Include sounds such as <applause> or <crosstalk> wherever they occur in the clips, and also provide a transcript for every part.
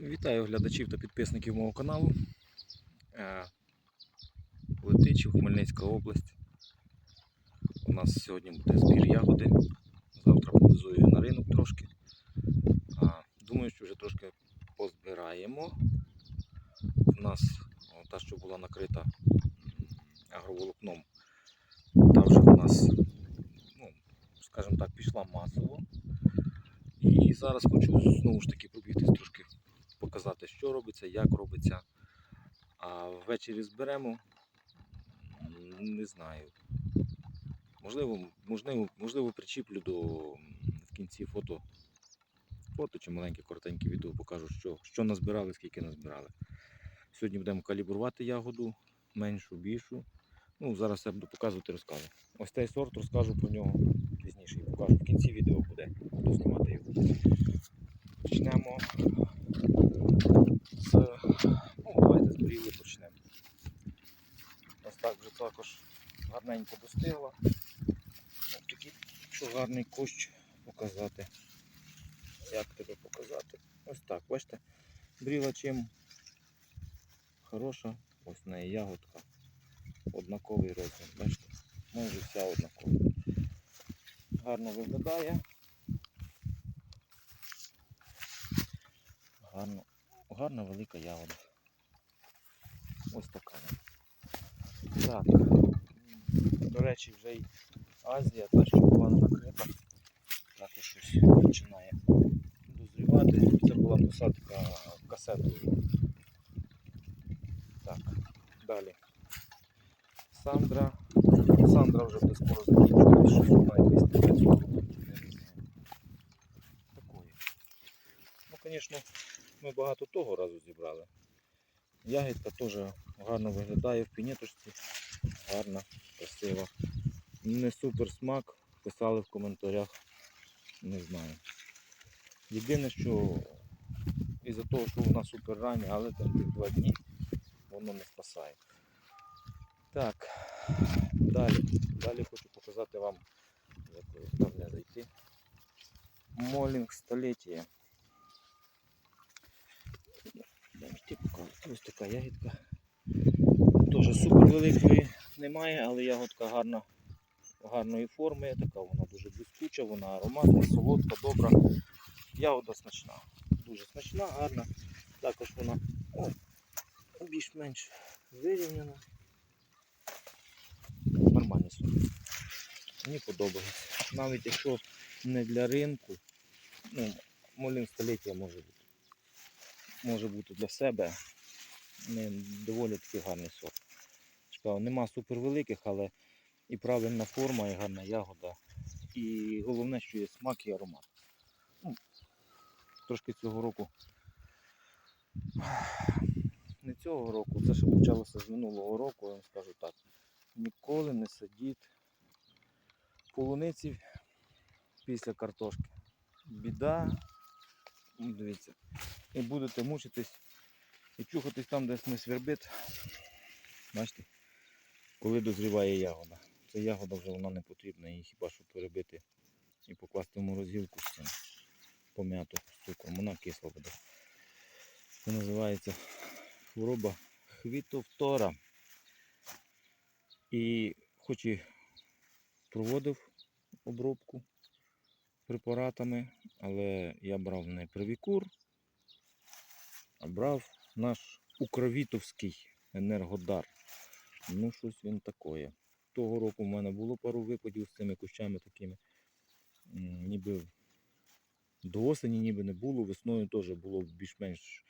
Вітаю глядачів та підписників мого каналу. Е, Летичів, Хмельницька область. У нас сьогодні буде збір ягоди. Завтра повезу її на ринок трошки. Думаю, що вже трошки позбираємо. У нас та, що була накрита агроволокном, та вже у нас, ну, скажімо так, пішла масово. І зараз хочу знову ж таки пробігтись трошки показати, що робиться, як робиться. А ввечері зберемо. Не знаю. Можливо, можливо, можливо причіплю до в кінці фото, фото чи маленьке коротеньке відео покажу, що, що назбирали, скільки назбирали. Сьогодні будемо калібрувати ягоду, меншу, більшу. Ну, зараз я буду показувати розказу. Ось цей сорт розкажу про нього пізніше і покажу. В кінці відео буде, буду знімати його. Почнемо з. Ну, давайте з бріли почнемо. Ось так вже також гарненько достигло. Ось такий, що гарний кущ показати. Як тебе показати? Ось так, бачите? Бріла чим хороша, ось в неї ягодка. Однаковий розмір, бачите? Майже вся однакова. Гарно виглядає. Гарно, гарна велика ягода. Ось така. вона. Так. До речі, вже й Азія, та що була накрита, також щось починає дозрівати. Це була посадка касетою. Так, далі. Сандра. Сандра вже буде скоро закінчувати, щось вона якась така цукру. Такої. Ну, звісно, Ми багато того разу зібрали. Ягідка теж гарно виглядає в пінеточці. Гарна, красива. Не супер смак. Писали в коментарях. Не знаю. Єдине, що із-за того, що вона супер рання, але там два дні воно не спасає. Так, далі. Далі хочу показати вам, як головне зайти. Молінг століття. Ось Ось така ягідка. Теж супер великої немає, але ягодка гарна, гарної форми, така вона дуже блискуча, вона ароматна, солодка, добра. Ягода смачна. Дуже смачна, гарна. Також вона більш-менш вирівняна. Нормальний сорт. Мені подобається. Навіть якщо не для ринку, ну, молін століття може бути може бути для себе не, доволі такий гарний сорт. Шкала, нема супервеликих, але і правильна форма, і гарна ягода. І головне, що є смак і аромат. Ну, трошки цього року. Не цього року, це ще почалося з минулого року, я вам скажу так. Ніколи не садіть полуниці після картошки. Біда, дивіться, і будете мучитись і чухатись там, де не свербить. Бачите, коли дозріває ягода. Ця ягода вже вона не потрібна, її хіба що перебити і покласти в морозилку з цим пом'яту з цукром, вона кисла буде. Це називається хвороба хвітовтора. І хоч і проводив обробку препаратами, але я брав не привікур, брав наш Укровітовський енергодар. Ну, щось він таке. Того року в мене було пару випадів з цими кущами такими. Ніби до осені ніби не було, весною теж було більш-менш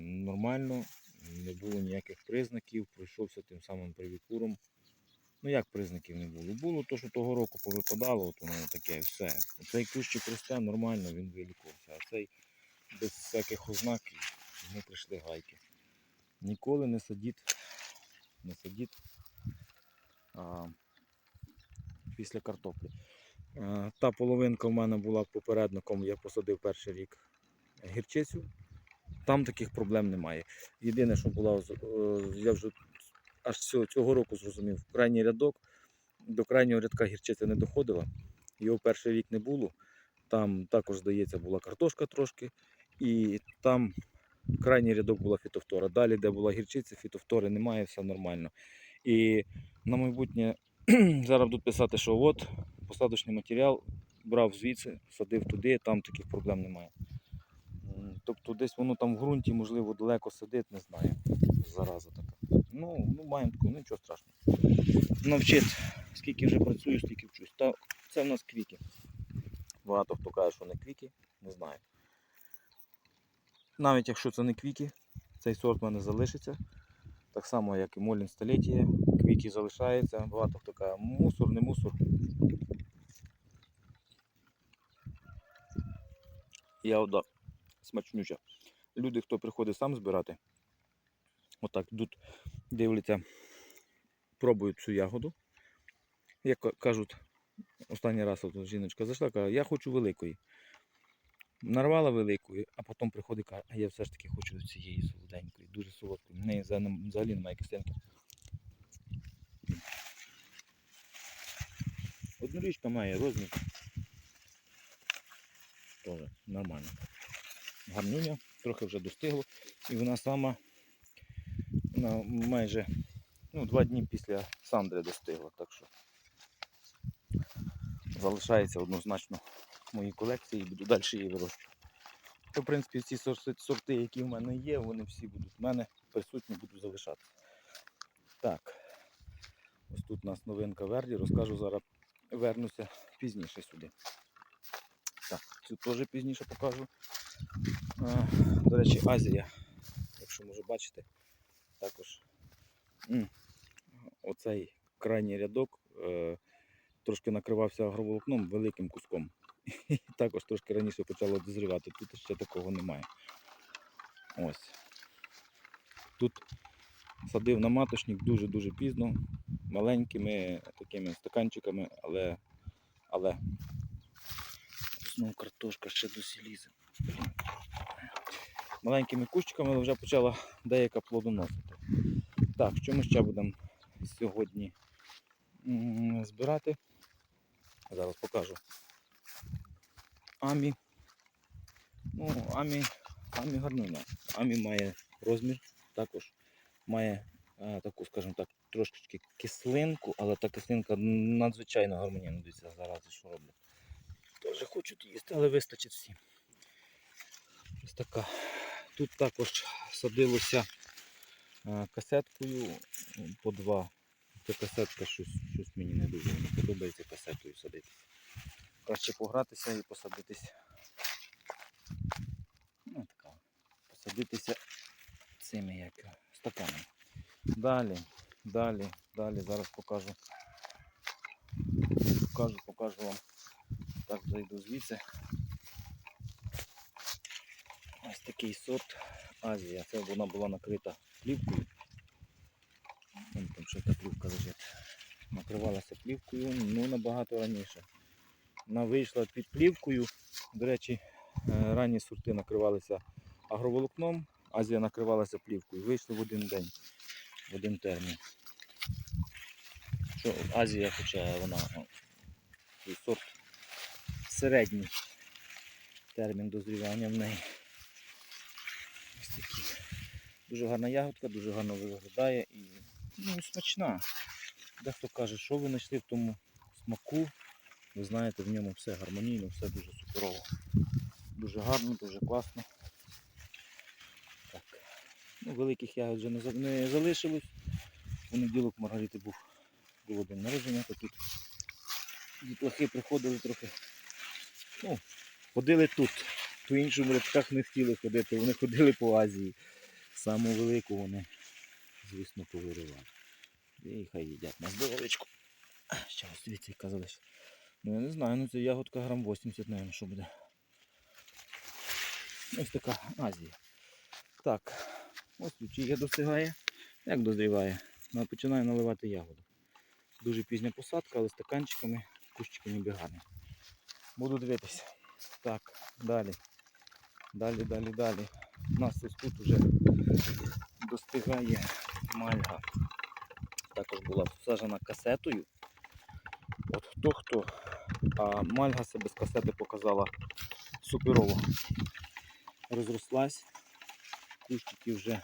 нормально, не було ніяких признаків, пройшовся тим самим привікуром. Ну як признаків не було? Було то, що того року повипадало, от воно таке все. Цей кущик росте нормально, він вилікувався, а цей без всяких ознак йому прийшли гайки. Ніколи не садіть, не садіть а, після картоплі. А, та половинка в мене була попередником, я посадив перший рік гірчицю. Там таких проблем немає. Єдине, що була, е, я вже аж цього року зрозумів, крайній рядок, до крайнього рядка гірчиця не доходила. Його перший рік не було. Там також, здається, була картошка трошки. І там крайній рядок була фітофтора. Далі, де була гірчиця, фітофтори немає, все нормально. І на майбутнє <clears throat> зараз будуть писати, що от посадочний матеріал брав звідси, садив туди, там таких проблем немає. Тобто десь воно там в ґрунті, можливо, далеко сидить, не знаю. Зараза така. Ну, ну маємо таку, нічого страшного. Навчить, скільки вже працюю, стільки вчусь. Та це в нас квіки. Багато хто каже, що не квіки, не знаю. Навіть якщо це не квіки, цей сорт в мене залишиться. Так само, як і Молін століття, квіки залишаються. Багато хто каже, мусор, не мусор. Я ода смачнюча. Люди, хто приходить сам збирати, отак йдуть, дивляться, пробують цю ягоду. Як кажуть, останній раз от жіночка зайшла, каже, я хочу великої. Нарвала великої, а потім приходить каже, а я все ж таки хочу цієї солоденької, дуже солодкої. В неї взагалі немає кислинки. Однорічка має розмір. Теж нормально. Гарнюня, трохи вже достигло. І вона сама вона майже ну, два дні після Сандри достигла. Так що залишається однозначно моїй колекції і буду далі її вирощувати. То, в принципі, ці сорти, які в мене є, вони всі будуть в мене присутні, буду залишатися. Так. Ось тут у нас новинка Верді, розкажу зараз, вернуся пізніше сюди. Так, цю теж пізніше покажу. До речі, Азія, якщо може бачите, також оцей крайній рядок е, трошки накривався агроволокном великим куском. І також трошки раніше почало дозрівати. Тут ще такого немає. Ось. Тут садив на маточник дуже-дуже пізно, маленькими такими стаканчиками, але, але знову картошка ще досі лізе. Маленькими кущиками вже почала деяка плодоносити. Так, що ми ще будемо сьогодні збирати? Зараз покажу. Амі. Ну, Амі, Амі гарнина. Амі має розмір, також має е, таку, скажімо так, трошечки кислинку, але та кислинка надзвичайно гармонійна. Дивіться, зараз що роблять. Теж хочуть їсти, але вистачить всім. Ось така. Тут також садилося е, касеткою по два. Ця касетка щось, щось мені не дуже не подобається касетою садитися. Краще погратися і посадитись. Ну, така. Посадитися цими як стаканами. Далі, далі, далі, зараз покажу. Покажу, покажу вам. Так, зайду звідси. Ось такий сорт Азія. Це вона була накрита плівкою. Там ще та плівка лежить. Накривалася плівкою ну набагато раніше. Вона вийшла під плівкою. До речі, е, ранні сорти накривалися агроволокном, Азія накривалася плівкою. Вийшли в один день, в один термін. Що Азія, хоча вона сорт середній термін дозрівання в неї. Ось такі. Дуже гарна ягодка, дуже гарно виглядає і ну, смачна. Дехто каже, що ви знайшли в тому смаку. Ви знаєте, в ньому все гармонійно, все дуже суперово. Дуже гарно, дуже класно. Так. Ну, великих ягод вже не, залишилось. В понеділок Маргарити був було день народження, то тут дітлахи приходили трохи. Ну, ходили тут. По іншому рядках не хотіли ходити, вони ходили по Азії. Саму велику вони, звісно, повиривали. І хай їдять на здоровечку. Ще ось дивіться, яка залишилась. Ну я не знаю, ну це ягодка грам 80, мабуть, що буде. Ось така Азія. Так, ось лучія достигає. Як дозріває? Ну, Починаю наливати ягоду. Дуже пізня посадка, але стаканчиками, кущики ніби. Буду дивитися. Так, далі. Далі, далі, далі. У нас ось тут вже достигає мальга. Також була посаджена касетою. От хто хто. А мальга себе з касети показала суперово. розрослась. Кущики вже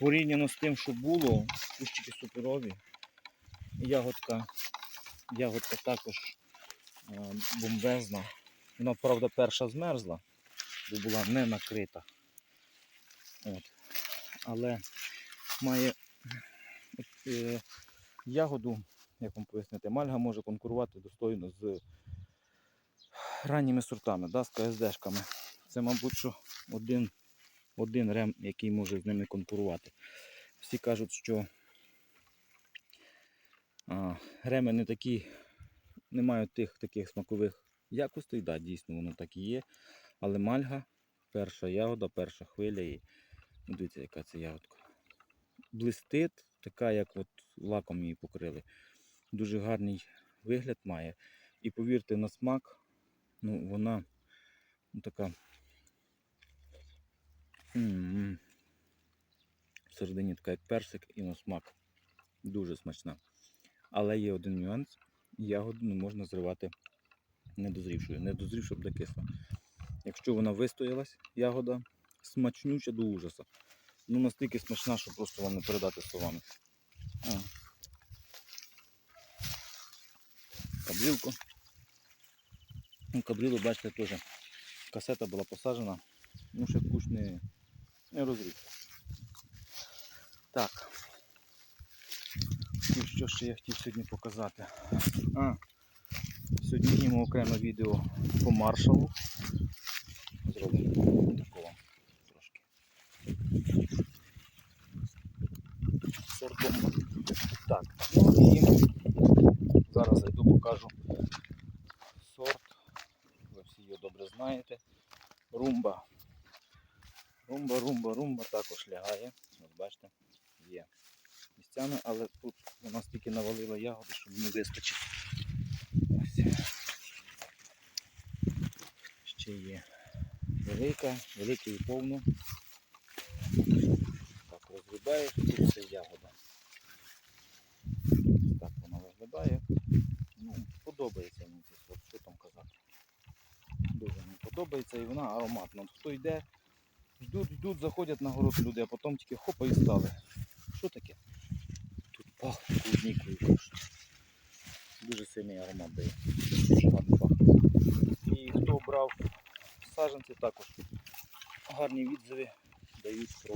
порівняно з тим, що було, кущики суперові. Ягодка, ягодка також е, бомбезна. Вона, правда, перша змерзла, бо була не накрита. От. Але має е, ягоду, як вам пояснити, мальга може конкурувати достойно з ранніми сортами, да, з КСДшками. Це, мабуть, що один, один рем, який може з ними конкурувати. Всі кажуть, що а, реми не такі, не мають тих таких смакових якостей. Да, дійсно, воно так і є. Але мальга, перша ягода, перша хвиля. І ну, дивіться, яка це ягодка. Блистить, така, як от лаком її покрили. Дуже гарний вигляд має. І повірте, на смак, ну, вона ну, така. Всередині така як персик і на смак. Дуже смачна. Але є один нюанс. Ягоду не можна зривати недозрівшою. Недозрівша буде кисла. Якщо вона вистоялась, ягода смачнюча до ужаса. Ну настільки смачна, що просто вам не передати словами. А. Каблівку. Ну, каблілу, бачите, теж касета була посаджена. Ну, ще куш не, не розрівся. Так. І що ще я хотів сьогодні показати? А, сьогодні зніму окреме відео по маршалу. Зробимо такого трошки. Сортом. Так, ну і зараз зайду покажу сорт. Ви всі його добре знаєте. Румба. Румба, румба, румба також лягає. От бачите, є місцями, але тут вона стільки навалила ягоди, що мені вистачить. Ось. Ще є велика, велика і повну. Так, розгрібаєш, тут все ягода. Так вона виглядає. Подобається мені сорт, що там казати. Дуже мені подобається і вона ароматна. Хто йде, ждуть, йдуть, заходять на город люди, а потім тільки хопа і стали. Що таке? Тут пахне клубнікою. Дуже сильний аромат дає. І хто брав саджанці, також гарні відзиви дають про.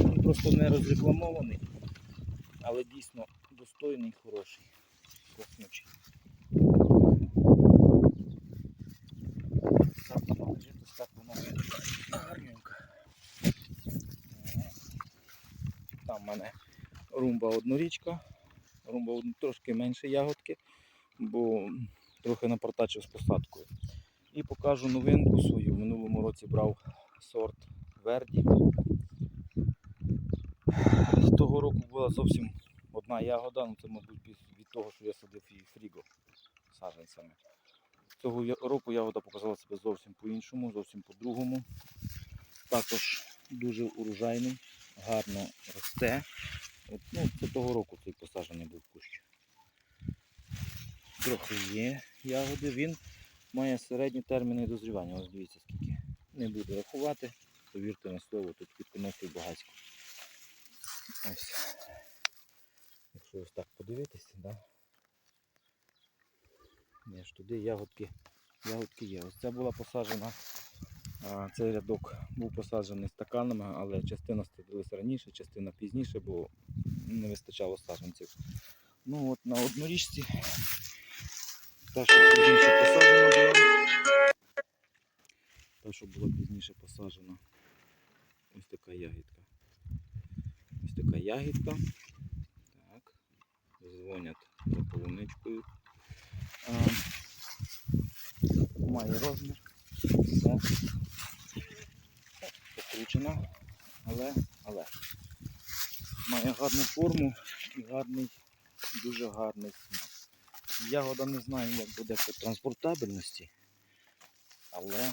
Він просто не розрекламований, але дійсно достойний, хороший, класнючий. Так воно лежить, ось. Там в мене румба однорічка. Румба трошки менше ягодки, бо трохи напортачив з посадкою. І покажу новинку свою. В минулому році брав сорт Верді. Того року була зовсім одна ягода, ну це, мабуть, від- того, що я садив її фріго саджанцями. Цього року ягода показала себе зовсім по-іншому, зовсім по-другому. Також дуже урожайний, гарно росте. От, ну, це того року цей посаджений був кущ. Трохи є ягоди. Він має середні терміни дозрівання. Ось дивіться скільки. Не буду рахувати, повірте на слово, тут підконосив багатько. Ось. Якщо ось так подивитися, да? Ні, ж туди ягодки, ягодки є. Ось ця була посаджена. Цей рядок був посаджений стаканами, але частина садилася раніше, частина пізніше, бо не вистачало саджанців. Ну от на однорічці та, що пізніше посаджена була. Та, що була пізніше посаджена. Ось така ягідка. Ось така ягідка. Дзвонять за полуничкою. Має розмір. Все. Покручена. Але, але. Має гарну форму і гарний, дуже гарний смак. Ягода не знаю, як буде по транспортабельності, але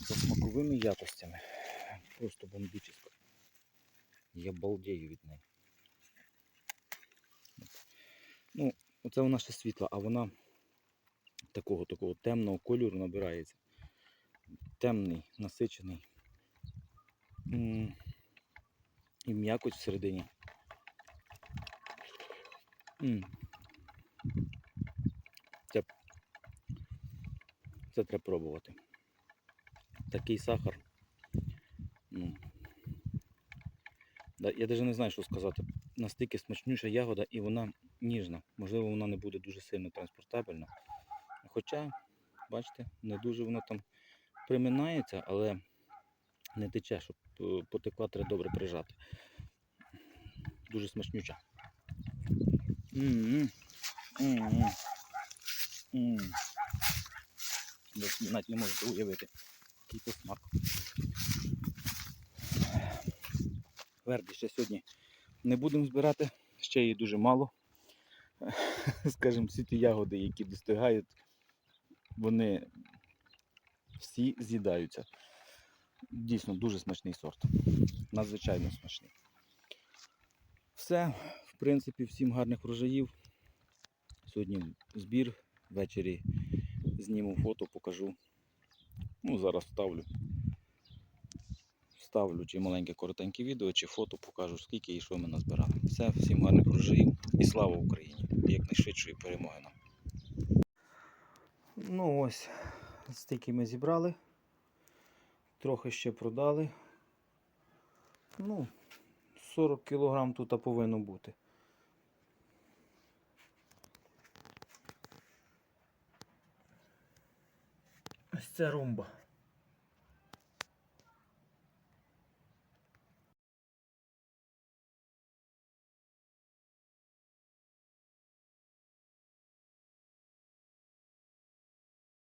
за смаковими якостями просто бомбічно. Я балдею від неї. Ну, оце вона ще світла, а вона такого такого темного кольору набирається. Темний, насичений. І м'якоть всередині. Це, це треба пробувати. Такий сахар. Ну, я навіть не знаю, що сказати. Настільки смачнюща ягода і вона ніжна. Можливо, вона не буде дуже сильно транспортабельна. Хоча, бачите, не дуже вона там приминається, але не тече, щоб е, потекла, треба добре прижати. Дуже смачнюча. М. Навіть не можете уявити, який смак. Верді ще сьогодні не будемо збирати, ще її дуже мало. <laughs> Скажімо, всі ті ягоди, які достигають, вони всі з'їдаються. Дійсно дуже смачний сорт. Надзвичайно смачний. Все, в принципі, всім гарних врожаїв. Сьогодні збір, ввечері зніму фото, покажу. Ну, зараз вставлю. Вставлю чи маленьке коротеньке відео, чи фото покажу, скільки і що ми назбирали. Все, всім гарних врожаїв і слава Україні! Якнайшвидшої перемоги нам. Ну ось, стільки ми зібрали. Трохи ще продали. Ну, 40 кг тут повинно бути. Ось це румба.